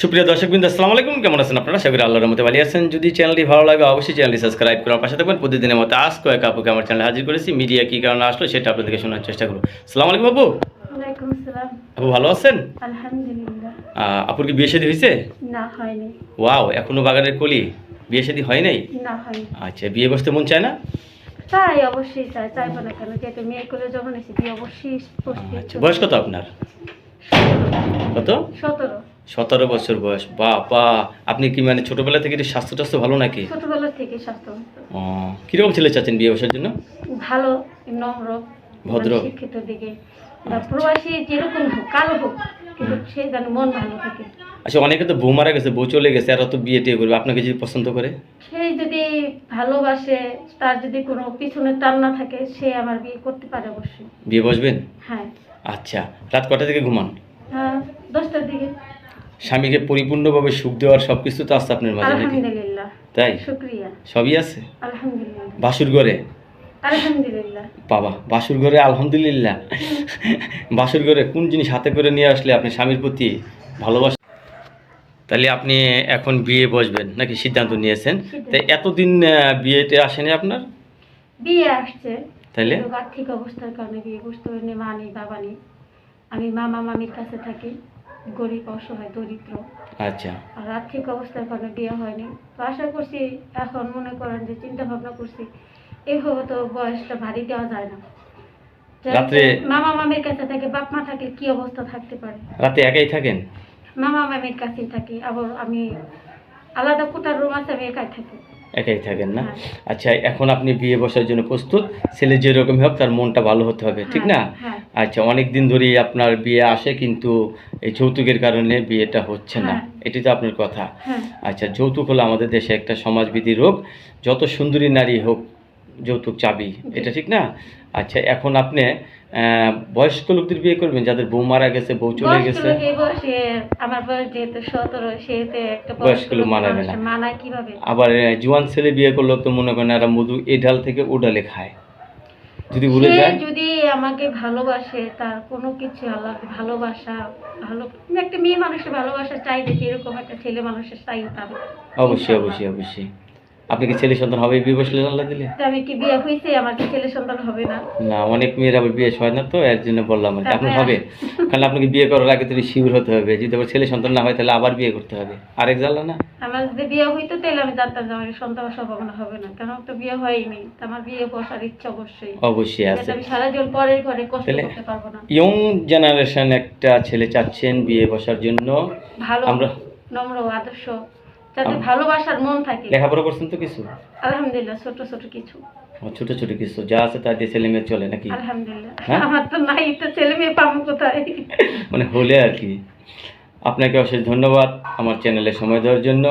সুপ্রিয় দর্শকবৃন্দ আসসালামু আলাইকুম। কেমন আছেন আপনারা? সবাই আল্লাহর মতো ভালো আছেন। যদি চ্যানেলটি ভালো লাগে অবশ্যই চ্যানেলটি সাবস্ক্রাইব করার পাশে থাকবেন। প্রতিদিনের মতো আজ কয়েক আপুকে আমার চ্যানেলে হাজির করেছি। মিডিয়া কী কারণে আসলো সেটা আপনাদেরকে শোনার চেষ্টা করব। আসসালামু আলাইকুম আপু। আপু ভালো আছেন? আপুর কি বিয়ে শাদী হয়েছে? ওয়াও এখনও বাগানের কলি। বিয়ে শাদী হয় নাই? হয়নি। আচ্ছা বিয়ে বসতে মন চায় না? চাই অবশ্যই চাই চাইব না কেন? যেহেতু মেয়ে করে যখন এসেছি অবশ্যই আচ্ছা বয়স কত আপনার? কত? সতেরো। সতেরো বছর বয়স। বা বা আপনি কি মানে ছোটবেলা থেকে স্বাস্থ্য টাস্থ্য ভালো নাকি? ছোটবেলা থেকে স্বাস্থ্য ও কীরকম ছেলে চাচ্ছেন বিয়ে বসার জন্য? ভালো নম্র ভদ্র। মানে শিক্ষিত দিকে। প্রবাসী যেরকম হোক কালো হোক কিন্তু সে যেন মন ভালো থাকে। আচ্ছা অনেকে তো বউ মারা গেছে বউ চলে গেছে আর তো বিয়ে টিয়ে করবে। আপনাকে যদি পছন্দ করে? সেই যদি ভালোবাসে তার যদি কোনো পিছনে টান না থাকে সে আমার বিয়ে করতে পারে অবশ্যই। বিয়ে বসবেন? হ্যাঁ। আচ্ছা রাত কটা থেকে ঘুমান? হ্যাঁ দশটার দিকে। স্বামীকে পরিপূর্ণভাবে সুখ দেওয়ার সব কিছু তো আছে আপনার মাঝে নাকি? তাই? শুক্রিয়া। সবই আছে? বাসুর ঘরে? আলহামদুলিল্লাহ। বাবা বাসুর ঘরে আলহামদুলিল্লাহ। বাসুর ঘরে কোন জিনিস হাতে করে নিয়ে আসলে আপনি স্বামীর প্রতি ভালোবাসা তাহলে আপনি এখন বিয়ে বসবেন নাকি সিদ্ধান্ত নিয়েছেন? তাই এতদিন বিয়েতে আসেনি আপনার? বিয়ে আসছে। তাইলে? আর্থিক অবস্থার কারণে বিয়ে বুঝতে পারিনি মা নেই বাবা নেই। আমি মামা মামির কাছে থাকি। গরিব অসহায় দরিদ্র। আচ্ছা। আর আর্থিক অবস্থার কারণে বিয়ে হয়নি। তো আশা করছি এখন মনে করেন যে চিন্তা ভাবনা করছি এইভাবে তো বয়সটা ভারী দেওয়া যায় না। মামা মামির কাছে থাকে বাপ মা কি অবস্থা থাকতে পারে? রাতে একাই থাকেন? মামা মামির কাছেই থাকি আবার আমি আলাদা কোটার রুম আছে আমি একাই থাকি। একাই থাকেন না? হ্যাঁ। আচ্ছা এখন আপনি বিয়ে বসার জন্য প্রস্তুত ছেলে যেরকম হোক তার মনটা ভালো হতে হবে ঠিক না? হ্যাঁ। আচ্ছা অনেক দিন ধরেই আপনার বিয়ে আসে কিন্তু এই যৌতুকের কারণে বিয়েটা হচ্ছে না। হ্যাঁ। এটি তো আপনার কথা। হ্যাঁ। আচ্ছা যৌতুক হলো আমাদের দেশে একটা সমাজবিধি রোগ। যত সুন্দরী নারী হোক যৌতুক চাবি এটা ঠিক না? আচ্ছা এখন আপনি বয়স্ক লোকদের বিয়ে করবেন? যাদের বউ মারা গেছে বউ চলে গেছে? লোক এই বয়সে আমার বয়স যেহেতু সতেরো সেহেতু একটা বয়স্ক লোক মানাবে না। আবার জোয়ান ছেলে বিয়ে করলে তো মনে করেন এরা মধু এ ডাল থেকে ও ডালে খায়। যদি ভুলে যায়? যদি আমাকে ভালোবাসে তার কোনো কিছু আল্লাহ ভালোবাসা ভালো একটা মেয়ে মানুষের ভালোবাসা চাই দেখি এরকম একটা ছেলে মানুষের চাই পাবে অবশ্যই অবশ্যই অবশ্যই। আপনি কি ছেলে সন্তান হবে বিয়ে বসলে আল্লাহ দিলে? আমি কি বিয়ে হয়েছে আমার কি ছেলে সন্তান হবে না? না অনেক মেয়ের আবার বিয়ে হয় না তো এর জন্য বললাম আর কি। আপনার হবে। কারণ আপনাকে বিয়ে করার আগে তো শিওর হতে হবে। যদি আবার ছেলে সন্তান না হয় তাহলে আবার বিয়ে করতে হবে। আরেক জ্বালা না? আমার যদি বিয়ে হইতো তাহলে আমি জানতাম যে আমার সন্তান সম্ভাবনা হবে না। কারণ তো বিয়ে হয়নি। আমার বিয়ে বসার ইচ্ছা অবশ্যই। অবশ্যই আছে। আমি সারা জীবন পরের ঘরে কষ্ট করতে পারব না। ইয়ং জেনারেশন একটা ছেলে চাচ্ছেন বিয়ে বসার জন্য। ভালো আমরা নম্র আদর্শ। যাতে ভালোবাসার মন থাকে। লেখাপড়া করছেন তো কিছু? আলহামদুলিল্লাহ ছোট ছোট কিছু। ছোট ছোট কিছু। যা আছে তা দিয়ে ছেলে মেয়ে চলে নাকি? আলহামদুলিল্লাহ। হ্যাঁ? আমার তো নাই তো ছেলে মেয়ে পাবো কোথায়? মানে হলে আর কি। আপনাকে অশেষ ধন্যবাদ আমার চ্যানেলে সময় দেওয়ার জন্য।